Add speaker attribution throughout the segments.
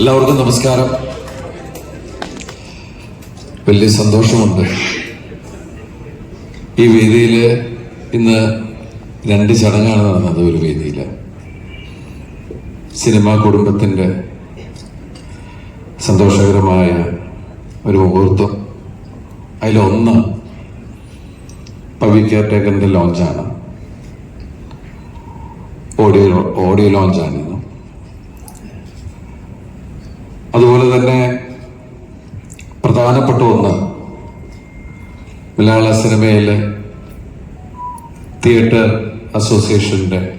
Speaker 1: എല്ലാവർക്കും നമസ്കാരം. വലിയ സന്തോഷമുണ്ട്. ഈ വേദിയിൽ ഇന്ന് രണ്ട് ചടങ്ങാണ് നടന്നത് ഒരു വേദിയിൽ സിനിമാ കുടുംബത്തിന്റെ സന്തോഷകരമായ ഒരു മുഹൂർത്തം. അതിലൊന്ന് പവി കെയർ ടേക്കറിന്റെ ലോഞ്ചാണ്. ഓഡിയോ ഓഡിയോ ലോഞ്ചാണിന്ന് അതുപോലെ തന്നെ പ്രധാനപ്പെട്ട ഒന്ന് മലയാള സിനിമയിലെ തിയേറ്റർ അസോസിയേഷന്റെ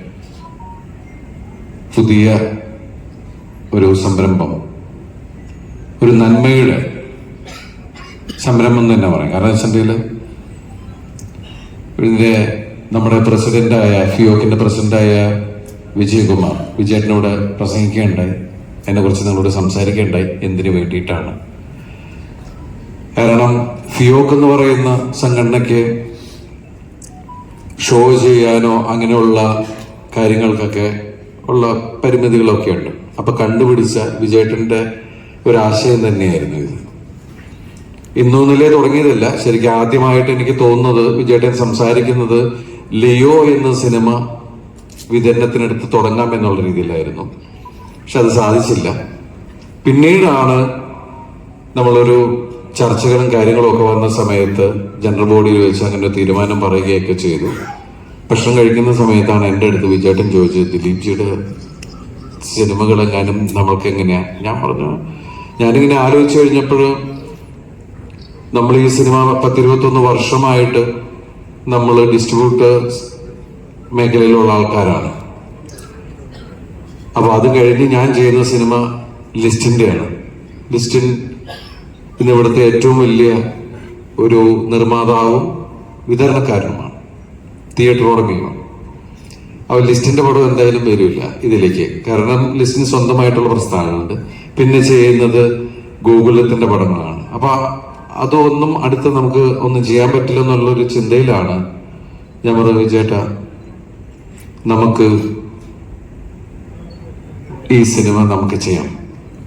Speaker 1: പുതിയ ഒരു സംരംഭം. ഒരു നന്മയുടെ സംരംഭം തന്നെ പറയാം. കാരണം വെച്ചിട്ടുണ്ടെങ്കിൽ ഇതിന്റെ നമ്മുടെ പ്രസിഡന്റായ ഫിയോക്കിന്റെ പ്രസിഡന്റായ വിജയകുമാർ വിജയേട്ടനോട് പ്രസംഗിക്കുകയുണ്ടായി. എന്നെ കുറിച്ച് നിങ്ങളോട് സംസാരിക്കേണ്ടായി എന്തിനു വേണ്ടിയിട്ടാണ്? കാരണം ഫിയോക്ക് എന്ന് പറയുന്ന സംഘടനയ്ക്ക് ഷോ ചെയ്യാനോ അങ്ങനെയുള്ള കാര്യങ്ങൾക്കൊക്കെ ഉള്ള പരിമിതികളൊക്കെ ഉണ്ട്. അപ്പൊ കണ്ടുപിടിച്ച വിജയേട്ടന്റെ ഒരാശയം തന്നെയായിരുന്നു ഇത്. ഇന്നൊന്നിലേ തുടങ്ങിയതല്ല. ശരിക്കും ആദ്യമായിട്ട് എനിക്ക് തോന്നുന്നത് വിജയേട്ടൻ സംസാരിക്കുന്നത് ലിയോ എന്ന സിനിമ വിതരണത്തിനടുത്ത് തുടങ്ങാം എന്നുള്ള രീതിയിലായിരുന്നു. പക്ഷെ അത് സാധിച്ചില്ല. പിന്നീടാണ് നമ്മളൊരു ചർച്ചകളും കാര്യങ്ങളും ഒക്കെ വന്ന സമയത്ത് ജനറൽ ബോഡിയിൽ വെച്ച് അങ്ങനെ തീരുമാനം പറയുകയൊക്കെ ചെയ്തു. ഭക്ഷണം കഴിക്കുന്ന സമയത്താണ് എന്റെ അടുത്ത് വിജയേട്ടൻ ചോദിച്ചത് ദിലീപ് ജിയുടെ സിനിമകളെങ്ങാനും നമ്മൾക്ക് എങ്ങനെയാ ഞാൻ പറഞ്ഞു ഞാനിങ്ങനെ ആലോചിച്ചു കഴിഞ്ഞപ്പോൾ നമ്മൾ ഈ സിനിമ പത്തിരുപത്തൊന്ന് വർഷമായിട്ട് നമ്മൾ ഡിസ്ട്രിബ്യൂട്ടേഴ്സ് മേഖലയിലുള്ള ആൾക്കാരാണ്. അപ്പൊ അത് കഴിഞ്ഞ് ഞാൻ ചെയ്യുന്ന സിനിമ ലിസ്റ്റിന്റെയാണ്. ലിസ്റ്റിൻ പിന്നെ ഇവിടുത്തെ ഏറ്റവും വലിയ ഒരു നിർമ്മാതാവും വിതരണക്കാരനുമാണ് തിയേറ്റർ ഉടമയുമാണ് അപ്പോൾ ലിസ്റ്റിന്റെ പടം എന്തായാലും വരില്ല ഇതിലേക്ക്. കാരണം ലിസ്റ്റിന് സ്വന്തമായിട്ടുള്ള പ്രസ്ഥാനമുണ്ട്. പിന്നെ ചെയ്യുന്നത് ഗൂഗിളത്തിന്റെ പടങ്ങളാണ്. അപ്പോൾ അതൊന്നും അടുത്ത് നമുക്ക് ഒന്നും ചെയ്യാൻ പറ്റില്ല എന്നുള്ളൊരു ചിന്തയിലാണ് ഞാൻ പറഞ്ഞു ചേട്ടാ നമുക്ക് ഈ സിനിമ നമുക്ക് ചെയ്യാം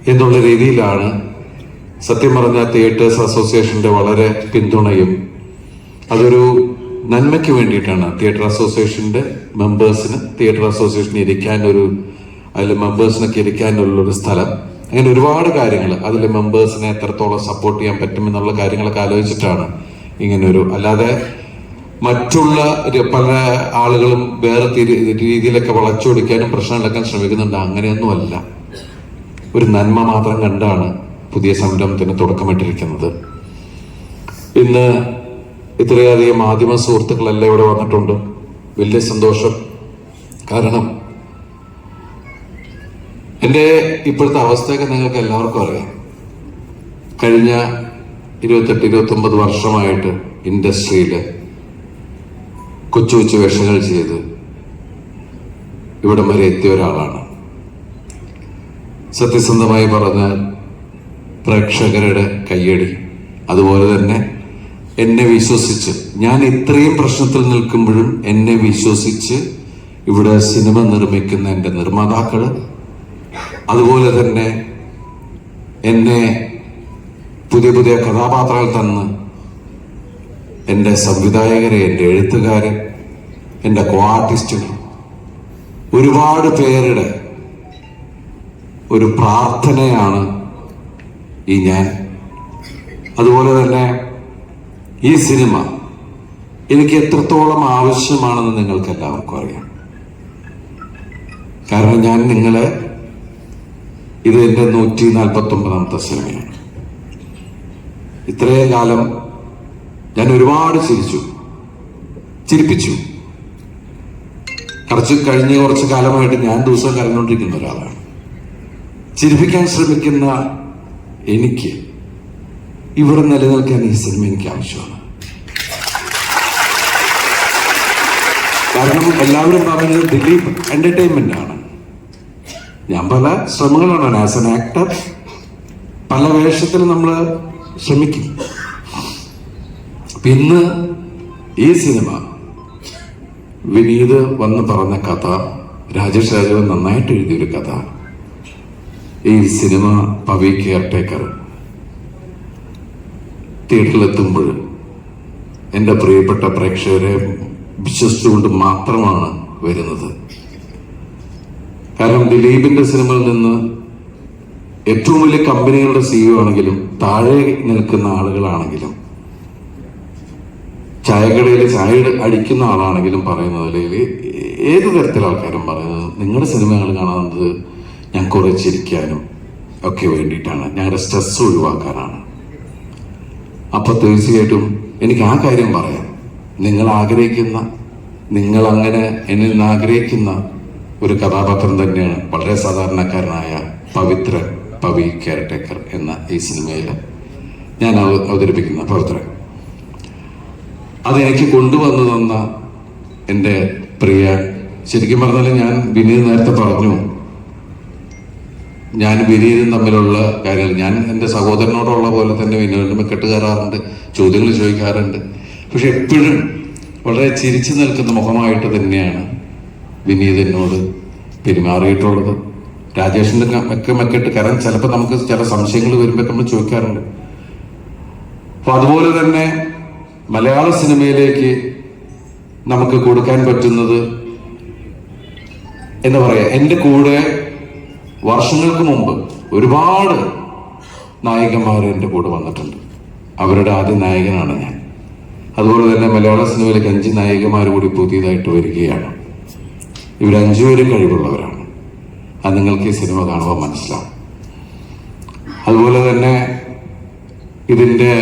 Speaker 1: എന്നുള്ള രീതിയിലാണ് സത്യം പറഞ്ഞ തിയേറ്റേഴ്സ് അസോസിയേഷന്റെ വളരെ പിന്തുണയും അതൊരു നന്മയ്ക്ക് വേണ്ടിയിട്ടാണ് തിയേറ്റർ അസോസിയേഷന്റെ മെമ്പേഴ്സിന് തിയേറ്റർ അസോസിയേഷന് ഇരിക്കാൻ ഒരു അതിൽ മെമ്പേഴ്സിനൊക്കെ ഇരിക്കാനുള്ള ഒരു സ്ഥലം. അങ്ങനെ ഒരുപാട് കാര്യങ്ങൾ അതിൽ മെമ്പേഴ്സിനെ എത്രത്തോളം സപ്പോർട്ട് ചെയ്യാൻ പറ്റുമെന്നുള്ള കാര്യങ്ങളൊക്കെ ആലോചിച്ചിട്ടാണ് ഇങ്ങനൊരു അല്ലാതെ മറ്റുള്ള പല ആളുകളും വേറെ രീതിയിലൊക്കെ വളച്ചൊടിക്കാനും പ്രശ്നം ഉണ്ടാക്കാൻ ശ്രമിക്കുന്നുണ്ട്. അങ്ങനെയൊന്നുമല്ല. ഒരു നന്മ മാത്രം കണ്ടാണ് പുതിയ സംരംഭത്തിന് തുടക്കമിട്ടിരിക്കുന്നത്. ഇന്ന് ഇത്രയധികം മാധ്യമ സുഹൃത്തുക്കളെല്ലാം ഇവിടെ വന്നിട്ടുണ്ട്. വലിയ സന്തോഷം. കാരണം എന്റെ ഇപ്പോഴത്തെ അവസ്ഥയൊക്കെ നിങ്ങൾക്ക് എല്ലാവർക്കും അറിയാം. കഴിഞ്ഞ ഇരുപത്തെട്ട് ഇരുപത്തി ഒമ്പത് വർഷമായിട്ട് ഇൻഡസ്ട്രിയിൽ കൊച്ചു കൊച്ചു വേഷങ്ങൾ ചെയ്ത് ഇവിടം വരെ എത്തിയ ഒരാളാണ്. സത്യസന്ധമായി പറഞ്ഞാൽ പ്രേക്ഷകരുടെ കയ്യടി. അതുപോലെ തന്നെ എന്നെ വിശ്വസിച്ച് ഞാൻ ഇത്രയും പ്രശ്നത്തിൽ നിൽക്കുമ്പോഴും എന്നെ വിശ്വസിച്ച് ഇവിടെ സിനിമ നിർമ്മിക്കുന്ന എന്റെ നിർമ്മാതാക്കൾ അതുപോലെ തന്നെ എന്നെ പുതിയ പുതിയ കഥാപാത്രങ്ങൾ തന്ന് എന്റെ സംവിധായകരെ എന്റെ എഴുത്തുകാരെ എന്റെ കോ ആർട്ടിസ്റ്റുകൾ ഒരുപാട് പേരുടെ ഒരു പ്രാർത്ഥനയാണ് ഈ ഞാൻ. അതുപോലെ തന്നെ ഈ സിനിമ എനിക്ക് എത്രത്തോളം ആവശ്യമാണെന്ന് നിങ്ങൾക്ക് എല്ലാവർക്കും അറിയാം. കാരണം ഞാൻ നിങ്ങളെ ഇത് എന്റെ നൂറ്റി നാൽപ്പത്തി ഒമ്പതാമത്തെ സിനിമയാണ്. ഇത്രയും കാലം ഞാൻ ഒരുപാട് ചിരിച്ചു. ചിരിപ്പിച്ചു. കുറച്ച് കഴിഞ്ഞ കുറച്ച് കാലമായിട്ട് ഞാൻ ദിവസം കരഞ്ഞുകൊണ്ടിരിക്കുന്ന ഒരാളാണ്. ചിരിപ്പിക്കാൻ ശ്രമിക്കുന്ന എനിക്ക് ഇവിടെ നിലനിൽക്കാൻ ഈ സിനിമ എനിക്ക് ആവശ്യമാണ്. കാരണം എല്ലാവരും പറയുന്നത് ദിലീപ് എന്റർടൈൻമെന്റ് ആണ്. ഞാൻ പല ശ്രമങ്ങളാണ്. ആസ് എൻ ആക്ടർ പല വേഷത്തിൽ നമ്മൾ ശ്രമിക്കും. ഇന്ന് ഈ സിനിമ വിനീത് വന്ന് പറഞ്ഞ കഥ രാജേഷ് രാജവൻ നന്നായിട്ട് എഴുതിയൊരു കഥ. ഈ സിനിമ പവി കെയർ ടേക്കർ തിയേറ്ററിലെത്തുമ്പോൾ എന്റെ പ്രിയപ്പെട്ട പ്രേക്ഷകരെ വിശ്വസിച്ചുകൊണ്ട് മാത്രമാണ് വരുന്നത്. കാരണം ദിലീപിന്റെ സിനിമയിൽ നിന്ന് ഏറ്റവും വലിയ കമ്പനികളുടെ സിഇഒ ആണെങ്കിലും താഴെ നിൽക്കുന്ന ആളുകളാണെങ്കിലും ചായക്കടയിൽ ചായ അടിക്കുന്ന ആളാണെങ്കിലും പറയുന്നത് അല്ലെങ്കിൽ ഏത് തരത്തിലുള്ള ആൾക്കാരും പറയുന്നത്? നിങ്ങളുടെ സിനിമകൾ കാണുന്നത് ഞാൻ കുറെ ചിരിക്കാനും ഒക്കെ വേണ്ടിയിട്ടാണ്. ഞങ്ങളുടെ സ്ട്രെസ് ഒഴിവാക്കാനാണ്. അപ്പൊ തീർച്ചയായിട്ടും എനിക്ക് ആ കാര്യം പറയാം. നിങ്ങൾ ആഗ്രഹിക്കുന്ന നിങ്ങൾ അങ്ങനെ എന്നിൽ നിന്ന് ആഗ്രഹിക്കുന്ന ഒരു കഥാപാത്രം തന്നെയാണ് വളരെ സാധാരണക്കാരനായ പവിത്ര പവി കെയർടേക്കർ എന്ന ഈ സിനിമയിൽ ഞാൻ അവതരിപ്പിക്കുന്ന പവിത്രൻ. അതെനിക്ക് കൊണ്ടുവന്നു തന്ന എന്റെ പ്രിയ. ശരിക്കും പറഞ്ഞാൽ ഞാൻ വിനീത് നേരത്തെ പറഞ്ഞു. ഞാൻ വിനീതും തമ്മിലുള്ള കാര്യങ്ങൾ ഞാൻ എന്റെ സഹോദരനോടുള്ള പോലെ തന്നെ വിനീതിന് മെക്കെട്ട് കയറാറുണ്ട് ചോദ്യങ്ങൾ ചോദിക്കാറുണ്ട്. പക്ഷെ എപ്പോഴും വളരെ ചിരിച്ചു നിൽക്കുന്ന മുഖമായിട്ട് തന്നെയാണ് വിനീത് എന്നോട് പെരുമാറിയിട്ടുള്ളത്. രാജേഷിന്റെ ഒക്കെ മെക്ക മെക്കെട്ട് കാരണം ചിലപ്പോൾ നമുക്ക് ചില സംശയങ്ങൾ വരുമ്പോൾ നമ്മൾ ചോദിക്കാറുണ്ട്. അപ്പൊ അതുപോലെ തന്നെ മലയാള സിനിമയിലേക്ക് നമുക്ക് കൊടുക്കാൻ പറ്റുന്നത് എന്ന് പറയാ. എന്റെ കൂടെ വർഷങ്ങൾക്ക് മുമ്പ് ഒരുപാട് നായികന്മാർ എന്റെ കൂടെ വന്നിട്ടുണ്ട്. അവരുടെ ആദ്യ നായകനാണ് ഞാൻ. അതുപോലെ തന്നെ മലയാള സിനിമയിലേക്ക് അഞ്ച് നായികമാർ കൂടി പുതിയതായിട്ട് വരികയാണ്. അഞ്ചുപേരും കഴിവുള്ളവരാണ്. അത് നിങ്ങൾക്ക് ഈ സിനിമ കാണുമ്പോൾ മനസ്സിലാവും. അതുപോലെ തന്നെ ഇതിന്റെ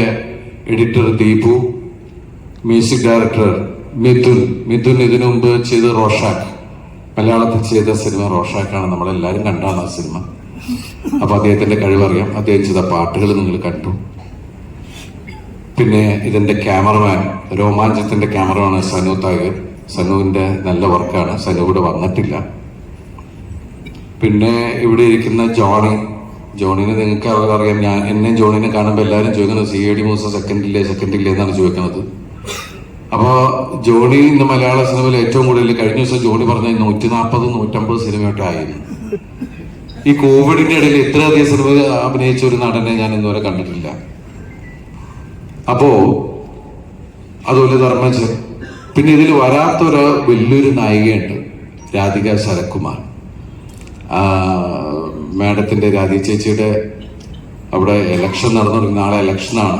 Speaker 1: editor Deepu music director Mithun. Mithun ഇതിനു മുമ്പ് ചെയ്ത് റോഷാക്ക്. മലയാളത്തിൽ ചെയ്ത സിനിമ റോഷാക്കാണ്. നമ്മളെല്ലാവരും കണ്ടാണ് ആ സിനിമ. അപ്പൊ അദ്ദേഹത്തിന്റെ കഴിവറിയാം. അദ്ദേഹം ചെയ്ത പാട്ടുകൾ നിങ്ങൾ കണ്ടു. പിന്നെ ഇതിന്റെ ക്യാമറമാൻ രോമാഞ്ചത്തിന്റെ ക്യാമറമാണ് സനു തായ് സനുവിന്റെ നല്ല വർക്കാണ്. സനു ഇവിടെ വന്നിട്ടില്ല. പിന്നെ ഇവിടെ ഇരിക്കുന്ന ജോണി. ജോണിനെ നിങ്ങൾക്ക് അറിയാം. ഞാൻ എന്നെ ജോണിനെ കാണുമ്പോൾ എല്ലാവരും ചോദിക്കുന്നത് സി എ ഡി മൂസ സെക്കൻഡില്ലേ സെക്കൻഡില്ലേ എന്നാണ് ചോദിക്കുന്നത്. അപ്പോ ജോണി ഇന്ന് മലയാള സിനിമയിൽ ഏറ്റവും കൂടുതൽ കഴിഞ്ഞ ദിവസം ജോണി പറഞ്ഞ നൂറ്റി നാൽപ്പത് നൂറ്റമ്പത് സിനിമയൊക്കെ ആയിരുന്നു. ഈ കോവിഡിന്റെ ഇടയിൽ ഇത്രയധികം സിനിമ അഭിനയിച്ച ഒരു നടനെ ഞാൻ ഇന്നുവരെ കണ്ടിട്ടില്ല. അപ്പോ അതുപോലെ ധർമ്മജൻ പിന്നെ ഇതിൽ വരാത്തൊരു വലിയൊരു നായികയുണ്ട് രാധിക ശരത്കുമാർ. മാഡത്തിന്റെ രാധി ചേച്ചിയുടെ അവിടെ എലക്ഷൻ നടന്നു നാളെ ഇലക്ഷനാണ്